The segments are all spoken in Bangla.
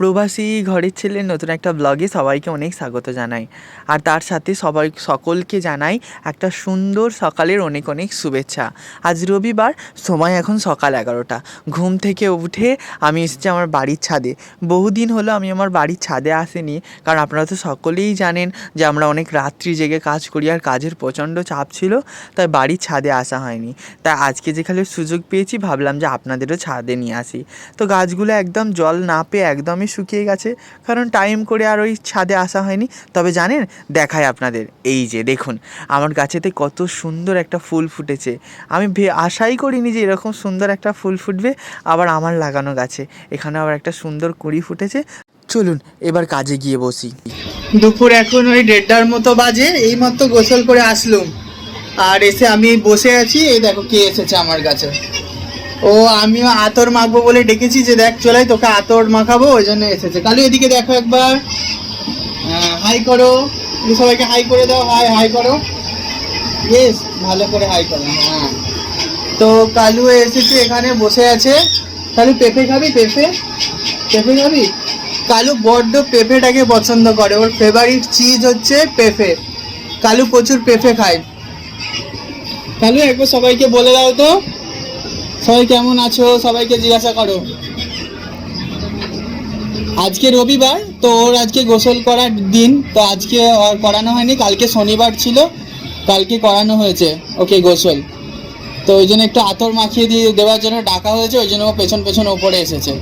প্রবাসী ঘরের ছেলের নতুন একটা ব্লগে সবাইকে অনেক স্বাগত জানাই। আর তার সাথে সবাই, সকলকে জানাই একটা সুন্দর সকালের অনেক অনেক শুভেচ্ছা। আজ রবিবার, সময় এখন সকাল এগারোটা। ঘুম থেকে উঠে আমি এসেছি আমার বাড়ির ছাদে। বহুদিন হলো আমি আমার বাড়ির ছাদে আসিনি, কারণ আপনারা তো সকলেই জানেন যে আমরা অনেক রাত্রি জেগে কাজ করি আর কাজের প্রচণ্ড চাপ ছিল, তাই বাড়ির ছাদে আসা হয়নি। তাই আজকে যেখানে সুযোগ পেয়েছি, ভাবলাম যে আপনাদেরও ছাদে নিয়ে আসি। তো গাছগুলো একদম জল না পেয়ে একদমই শুকিয়ে গেছে। কারণ টাইম করে আর ওই ছাদে আসা হয়নি। তবে জানেন, দেখায় আপনাদের। এই যে, দেখুন, আমার গাছেতে কত সুন্দর একটা ফুল ফুটেছে। আমি আশাই করিনি যে এরকম সুন্দর একটা ফুল ফুটবে। আবার আমার লাগানো গাছে। এখানে আবার একটা সুন্দর কুড়ি ফুটেছে। চলুন, এবার কাজে গিয়ে বসি। দুপুর এখন ওই দেড়টার মতো বাজে। এই মাত্র গোসল করে আসলুম। আর এসে আমি বসে আছি। এই দেখো কে এসেছে আমার কাছে। ও আমিও আতর মাখবো বলে ডেকেছি যে দেখ চলাই তোকে আতর মাখাবো ওই জন্য এসেছে। কালু এদিকে দেখো একবার। হ্যাঁ, হাই করো। তুমি সবাইকে হাই করে দাও। হাই হাই করো। ইয়েস ভালো করে হাই করো হ্যাঁ। তো কালু এসেছে এখানে বসে আছে। কালু পেঁপে খাবি পেঁপে? পেঁপে খাবি? কালু বড্ড পেঁপেটাকে পছন্দ করে। ওর ফেভারিট চিজ হচ্ছে পেঁপে। কালু প্রচুর পেঁপে খায়। কালু একবার সবাইকে বলে দাও তো। সবাই কেমন আছো? সবাইকে জিজ্ঞাসা করো। আজকে রবিবার, তো ওর আজকে গোসল করার দিন, তো আজকে আর করানো হয়নি, কালকে শনিবার ছিল, কালকে করানো হয়েছে, ওকে গোসল। তো ওই জন্য একটু আতর মাখিয়ে দিয়ে দেওয়ার জন্য ডাকা হয়েছে, ওই জন্য ও পেছন পেছন ওপরে এসেছে।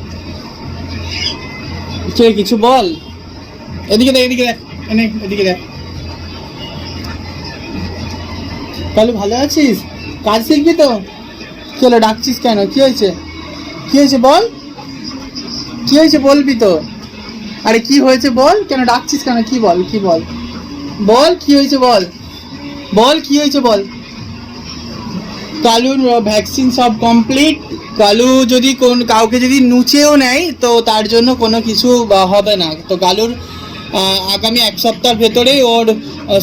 কিছু বল? এদিকে দেখ এদিকে দেখ এদিকে দেখ। তাহলে ভালো আছিস? কাজ শিখবি তো? কি হলো, ডাকছিস কেন? কি হয়েছে? কি হয়েছে বল? কি হয়েছে বলবি তো? আরে কি হয়েছে বল? কেন ডাকছিস কেন? কি বল কি বল? বল, কি হয়েছে বল? বল, কি হয়েছে বল? কালুর ভ্যাকসিন সব কমপ্লিট। কালু যদি কোন, কাউকে যদি নুচেও নেয়, তো তার জন্য কোনো কিছু হবে না। তো কালুর আগামী এক সপ্তাহের ভেতরেই ওর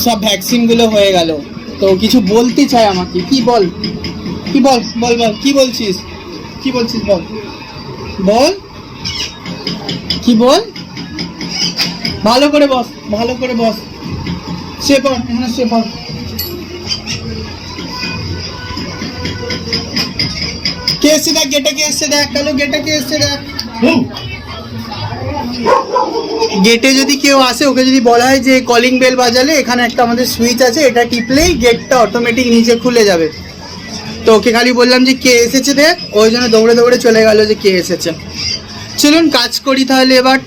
সব ভ্যাকসিনগুলো হয়ে গেল। তো কিছু বলতে চাই আমাকে। কি বল? কি বল বল বল কি বলছিস? কি বলছিস বল? বল। কি বল? ভালো করে বস ভালো করে বস। সে পড় এখানে সে পড়। কে এসছে দেখ গেটে কে এসছে দেখ কালো গেটে কে এসছে দেখ। গেটে যদি কেউ আসে ওকে যদি বলা হয় যে কলিং বেল বাজালে এখানে একটা আমাদের সুইচ আছে এটা টিপলেই গেটটা অটোমেটিক নিচে খুলে যাবে। তো ওকে খালি বললাম যে কে এসেছে দেখ, ওই জন্য দৌড়ে দৌড়ে চলে গেল যে কে এসেছে। চলুন কাজ করি তাহলে এবার।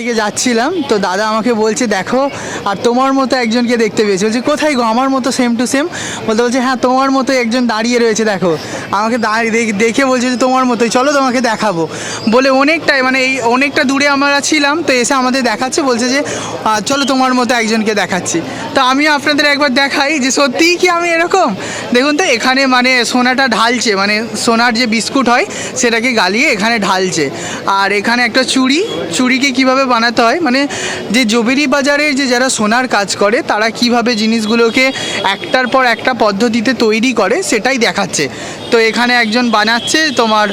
দিকে যাচ্ছিলাম, তো দাদা আমাকে বলছে, দেখো, আর তোমার মতো একজনকে দেখতে পেয়েছি। বলছে, কোথায় গো? আমার মতো সেম টু সেম বলতে বলছে হ্যাঁ তোমার মতো একজন দাঁড়িয়ে রয়েছে, দেখো। আমাকে দাঁড়িয়ে দেখে বলছে যে, তোমার মতোই, চলো তোমাকে দেখাবো। বলে অনেকটাই মানে এই অনেকটা দূরে আমরা ছিলাম, তো এসে আমাদের দেখাচ্ছে, বলছে যে চলো তোমার মতো একজনকে দেখাচ্ছি। তো আমিও আপনাদের একবার দেখাই যে সত্যিই কি আমি এরকম? দেখুন তো, এখানে মানে সোনাটা ঢালছে মানে সোনার যে বিস্কুট হয়, সেটাকে গালিয়ে এখানে ঢালছে। আর এখানে একটা চুড়ি, চুড়িকে কীভাবে বানাতে হয়? মানে যে জবেরি বাজারে যে যারা সোনার কাজ করে, তারা কীভাবে জিনিসগুলোকে একটার পর একটা পদ্ধতিতে তৈরি করে, সেটাই দেখাচ্ছে। তো এখানে একজন বানাচ্ছে, তোমার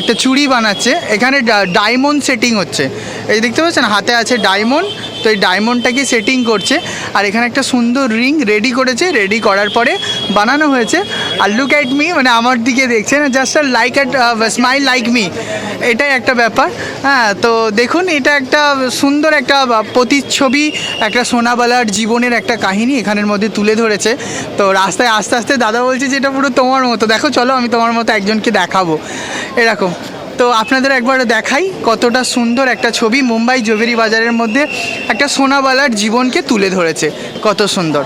একটা চুড়ি বানাচ্ছে। এখানে ডায়মন্ড সেটিং হচ্ছে। এই দেখতে পাচ্ছেন? হাতে আছে ডায়মন্ড তো এই ডায়মন্ডটাকে সেটিং করছে। আর এখানে একটা সুন্দর রিং রেডি করেছে। রেডি করার পরে বানানো হয়েছে। আর লুক অ্যাট মি মানে আমার দিকে দেখছেন just like at smile like me এটাই একটা ব্যাপার। হ্যাঁ তো দেখুন, এটা একটা সুন্দর একটা প্রতিচ্ছবি, একটা সোনাবালার জীবনের একটা কাহিনী এখানের মধ্যে তুলে ধরেছে। তো রাস্তায় আস্তে আস্তে দাদা বলছে যে এটা পুরো তোমার মতো। দেখো, চলো আমি তোমার মতো একজনকে দেখাবো। এরকম। তো আপনাদের একবার দেখাই কতটা সুন্দর একটা ছবি মুম্বাই জবেরি বাজারের মধ্যে একটা সোনাবালার জীবনকে তুলে ধরেছে। কত সুন্দর।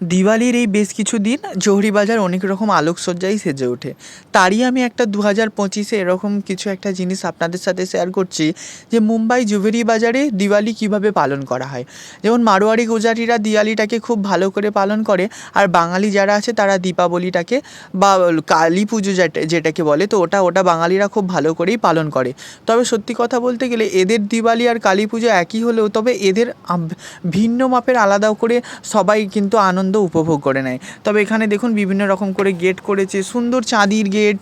দিওয়ালির এই বেশ কিছু দিন জহুরি বাজার অনেক রকম আলোকসজ্জাই সেজে ওঠে। তারই আমি একটা দু হাজার পঁচিশে এরকম কিছু একটা জিনিস আপনাদের সাথে শেয়ার করছি যে মুম্বাই জুভেরি বাজারে দিওয়ালি কীভাবে পালন করা হয়। যেমন মারোয়ারি গুজারিরা দিওয়ালিটাকে খুব ভালো করে পালন করে, আর বাঙালি যারা আছে তারা দীপাবলিটাকে বা কালী পুজো যেটা, যেটাকে বলে, তো ওটা ওটা বাঙালিরা খুব ভালো করেই পালন করে। তবে সত্যি কথা বলতে গেলে এদের দিওয়ালি আর কালী পুজো একই হলেও তবে এদের ভিন্ন মাপের আলাদা করে সবাই কিন্তু আনন্দ আনন্দ উপভোগ করে নেয়। তবে এখানে দেখুন বিভিন্ন রকম করে গেট করেছে, সুন্দর চাঁদির গেট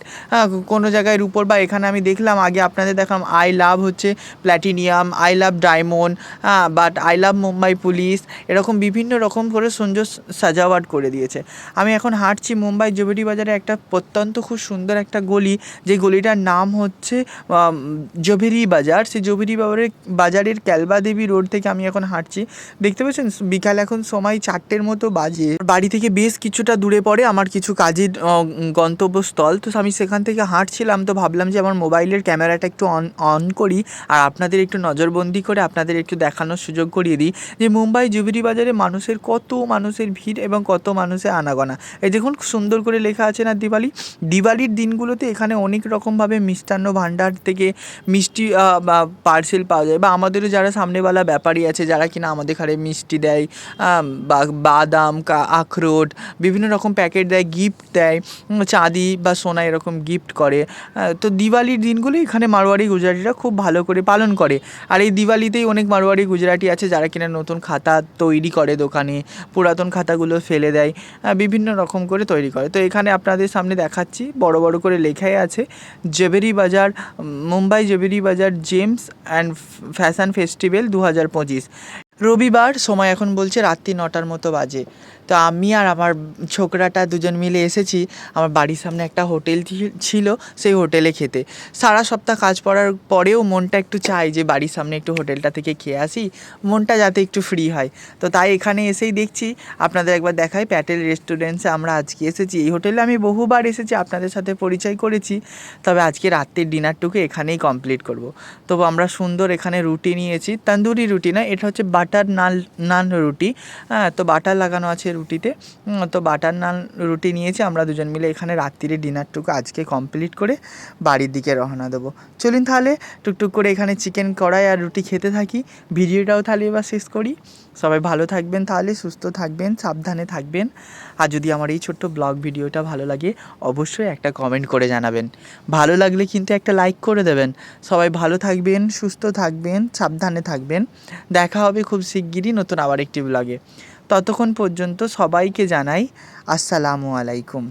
কোনো জায়গায় রূপোর বা এখানে আমি দেখলাম, আগে আপনাদের দেখালাম আই লাভ হচ্ছে প্ল্যাটিনিয়াম আই লাভ ডায়মন্ড হ্যাঁ but I love Mumbai police এরকম বিভিন্ন রকম করে সুন্দর সাজাওয়াট করে দিয়েছে। আমি এখন হাঁটছি মুম্বাই জুবেরি বাজারে একটা প্রত্যন্ত খুব সুন্দর একটা গলি, যে গলিটার নাম হচ্ছে জবেরি বাজার। সেই জবেরি বাজারের বাজারের ক্যালবা দেবী রোড থেকে আমি এখন হাঁটছি। দেখতে পাচ্ছেন, বিকাল এখন সময় চারটের মতো বাজে। বাড়ি থেকে বেশ কিছুটা দূরে পড়ে আমার কিছু কাজের গন্তব্যস্থল। তো আমি সেখান থেকে হাঁটছিলাম, তো ভাবলাম যে আমার মোবাইলের ক্যামেরাটা একটু অন অন করি আর আপনাদের একটু নজরবন্দি করে আপনাদের একটু দেখানোর সুযোগ করিয়ে দিই যে মুম্বাই জুবিরি বাজারে মানুষের কত মানুষের ভিড় এবং কত মানুষের আনাগোনা। এই দেখুন সুন্দর করে লেখা আছে না দিওয়ালি? দিওয়ালির দিনগুলোতে এখানে অনেক রকমভাবে মিষ্টান্ন ভাণ্ডার থেকে মিষ্টি বা পার্সেল পাওয়া যায়। বা আমাদেরও যারা সামনেওয়ালা ব্যাপারী আছে, যারা কিনা আমাদের ঘরে মিষ্টি দেয় বা বাদাম আখরোট, বিভিন্ন রকম প্যাকেট দেয় গিফট দেয় চাঁদি বা সোনা এরকম গিফট করে। তো দিওয়ালির দিনগুলো এখানে মারোয়ারি গুজরাটিরা খুব ভালো করে পালন করে। আর এই দিওয়ালিতেই অনেক মারোয়ারি গুজরাটি আছে যারা কিনা নতুন খাতা তৈরি করে দোকানে, পুরাতন খাতাগুলো ফেলে দেয় বিভিন্ন রকম করে তৈরি করে। তো এখানে আপনাদের সামনে দেখাচ্ছি, বড় বড় করে লেখাই আছে, জেবেরি বাজার মুম্বাই জেবেরি বাজার, জেমস অ্যান্ড ফ্যাশন ফেস্টিভ্যাল দু হাজার পঁচিশ। রবিবার, সময় এখন বলছে রাত্রি নটার মতো বাজে। তো আমি আর আমার ছোকরাটা দুজন মিলে এসেছি, আমার বাড়ির সামনে একটা হোটেল ছিল সেই হোটেলে খেতে। সারা সপ্তাহ কাজ পড়ার পরেও মনটা একটু চাই যে বাড়ির সামনে একটু হোটেলটা থেকে খেয়ে আসি, মনটা যাতে একটু ফ্রি হয়। তো তাই এখানে এসেই দেখছি, আপনাদের একবার দেখাই প্যাটেল রেস্টুরেন্টসে আমরা আজকে এসেছি। এই হোটেলে আমি বহুবার এসেছি, আপনাদের সাথে পরিচয় করেছি, তবে আজকে রাত্রির ডিনারটুকু এখানেই কমপ্লিট করব। তো আমরা সুন্দর এখানে রুটি নিয়েছি, তন্দুরি রুটি না, এটা হচ্ছে বাটার নান নান রুটি হ্যাঁ তো বাটার লাগানো আছে রুটিতে। তো বাটার নান রুটি নিয়েছি, আমরা দুজন মিলে এখানে রাত্রিরে ডিনারটুকু আজকে কমপ্লিট করে বাড়ির দিকে রওনা দেবো। চলুন তাহলে টুকটুক করে এখানে চিকেন কড়াই আর রুটি খেতে থাকি। ভিডিওটাও তাহলে এবার শেষ করি। সবাই ভালো থাকবেন তাহলে, সুস্থ থাকবেন, সাবধানে থাকবেন। আর যদি আমার এই ছোট্ট ব্লগ ভিডিওটা ভালো লাগে, অবশ্যই একটা কমেন্ট করে জানাবেন। ভালো লাগলে কিন্তু একটা লাইক করে দেবেন। সবাই ভালো থাকবেন, সুস্থ থাকবেন, সাবধানে থাকবেন। দেখা হবে খুব শিগগিরই নতুন আবার একটি ব্লগে ততক্ষণ পর্যন্ত সবাইকে জানাই আসসালামু আলাইকুম।